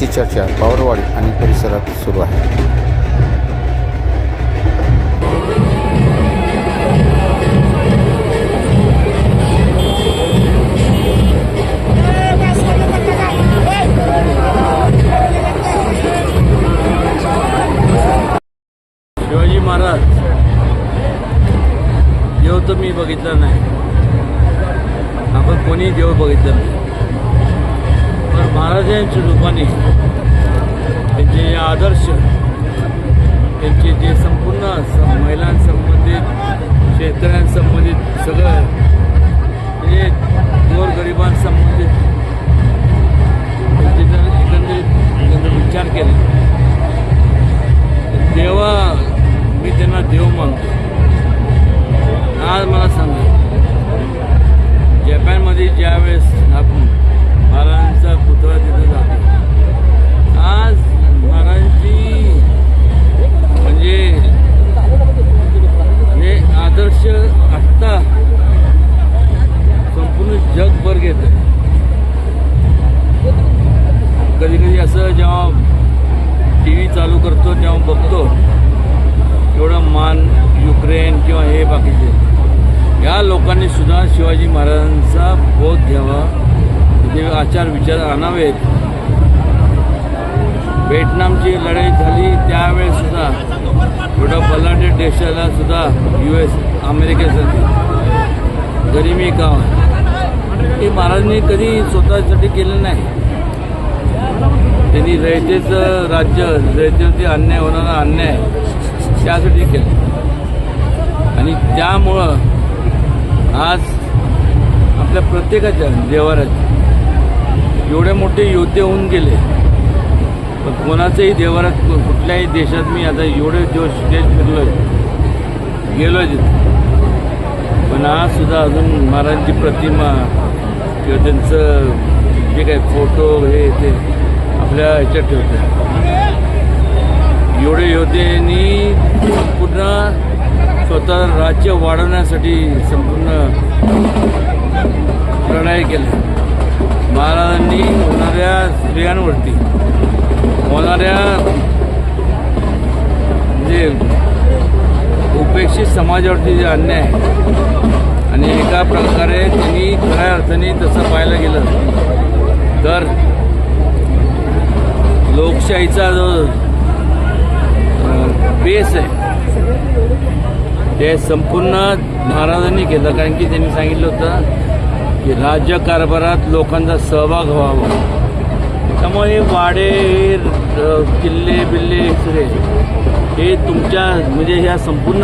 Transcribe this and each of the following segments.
अशी चर्चा बावरवाडी आणि परिसरात सुरू आहे. शिवाजी महाराज देव तर मी बघितला नाही. आपण कोणी देव बघितलं नाही. महाराजांच्या रूपाने त्यांचे जे आदर्श त्यांचे जे संपूर्ण स- महिलांसंबंधित शेतकऱ्यांसंबंधित सगळं जे गोरगरिबांसंबंधित त्यांचे जर एकंदरीत विचार केले देवा मी त्यांना देव मानतो. आज मला सांगा जपानमध्ये ज्यावेळेस आपण महाराजांचा पुतळा तिथं जातो. आज महाराजांची म्हणजे हे आदर्श आत्ता संपूर्ण जगभर घेत आहे. कधी कधी असं जेव्हा टी व्ही चालू करतो तेव्हा बघतो एवढं मान युक्रेन किंवा हे बाकीचे. या लोकांनी सुद्धा शिवाजी महाराजांचा बोध घ्यावा. ते आचार विचार आणावेत. व्हिएटनामची लढाई झाली त्यावेळेस सुद्धा एवढा बलाढ्य देशाला सुद्धा यू एस अमेरिकेसाठी गरिबी का हे महाराजांनी कधी स्वतःसाठी केलं नाही. त्यांनी रयतेचं राज्य रयतेवरती अन्याय होणारा अन्याय त्यासाठी केलं. आणि त्यामुळं आज आपल्या प्रत्येकाच्या देवाराच्या एवढे मोठे योद्धे होऊन गेले. पण कोणाचंही देवारात कुठल्याही देशात मी आता एवढे दिवस देश फिरलोय. गेलोय तिथे. पण आज सुद्धा अजून महाराजांची प्रतिमा किंवा त्यांचं जे काही फोटो हे ते आपल्या ह्याच्यात ठेवतात एवढे योद्धेनी पूर्ण स्वतः राज्य वाढवण्यासाठी संपूर्ण लढाई केली. महाराजांनी होणाऱ्या स्त्रियांवरती होणाऱ्या म्हणजे उपेक्षित समाजावरती जे अन्याय आहे आणि एका प्रकारे त्यांनी खऱ्या अर्थाने तसं पाहायला गेलं तर लोकशाहीचा जो बेस आहे ते संपूर्ण महाराजांनी केलं. कारण की त्यांनी सांगितलं होतं की राज्यकारभारात लोकांचा सहभाग व्हावा. त्यामुळे वाडे हे किल्ले बिल्ले सगळे हे तुमच्या म्हणजे ह्या संपूर्ण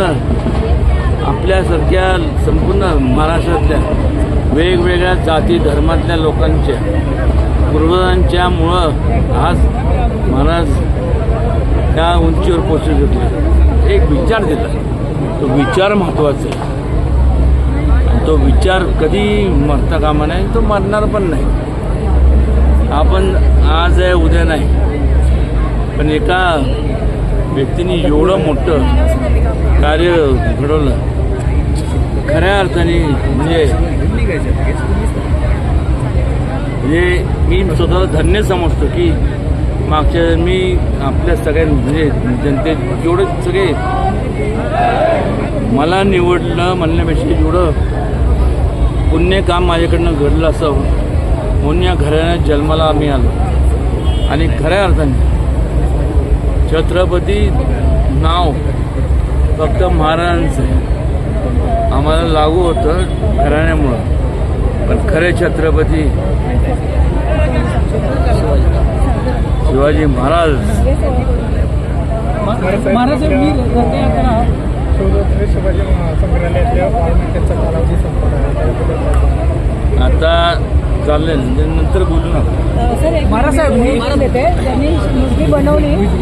आपल्यासारख्या संपूर्ण महाराष्ट्रातल्या वेगवेगळ्या जाती धर्मातल्या लोकांच्या पूर्वजांच्यामुळं आज महाराज त्या उंचीवर पोचू शकले. एक विचार दिला. तो विचार महत्त्वाचा आहे. तो विचार कधी मरता कामा नाही तो मरणार पण नाही. आपण आज आहे उद्या नाही. पण एका व्यक्तीने एवढं मोठं कार्य घडवलं. खऱ्या अर्थाने म्हणजे म्हणजे मी स्वतःला धन्य समजतो की मागच्या मी आपल्या सगळ्या म्हणजे जनते जेवढे सगळे मला निवडलं म्हणण्यापेक्षा एवढं पुण्य काम माझ्याकडनं घडलं असावं म्हणून या घराण्यात जन्माला आम्ही आलो. आणि खऱ्या अर्थाने छत्रपती नाव फक्त महाराजांचं आहे. आम्हाला लागू होतं घराण्यामुळं. पण खरे छत्रपती शिवाजी महाराज. महाराज संग्रहालयातल्या आता चालेल नंतर बोलू ना महाराज साहेब मी देते त्यांनी मूर्ती बनवली.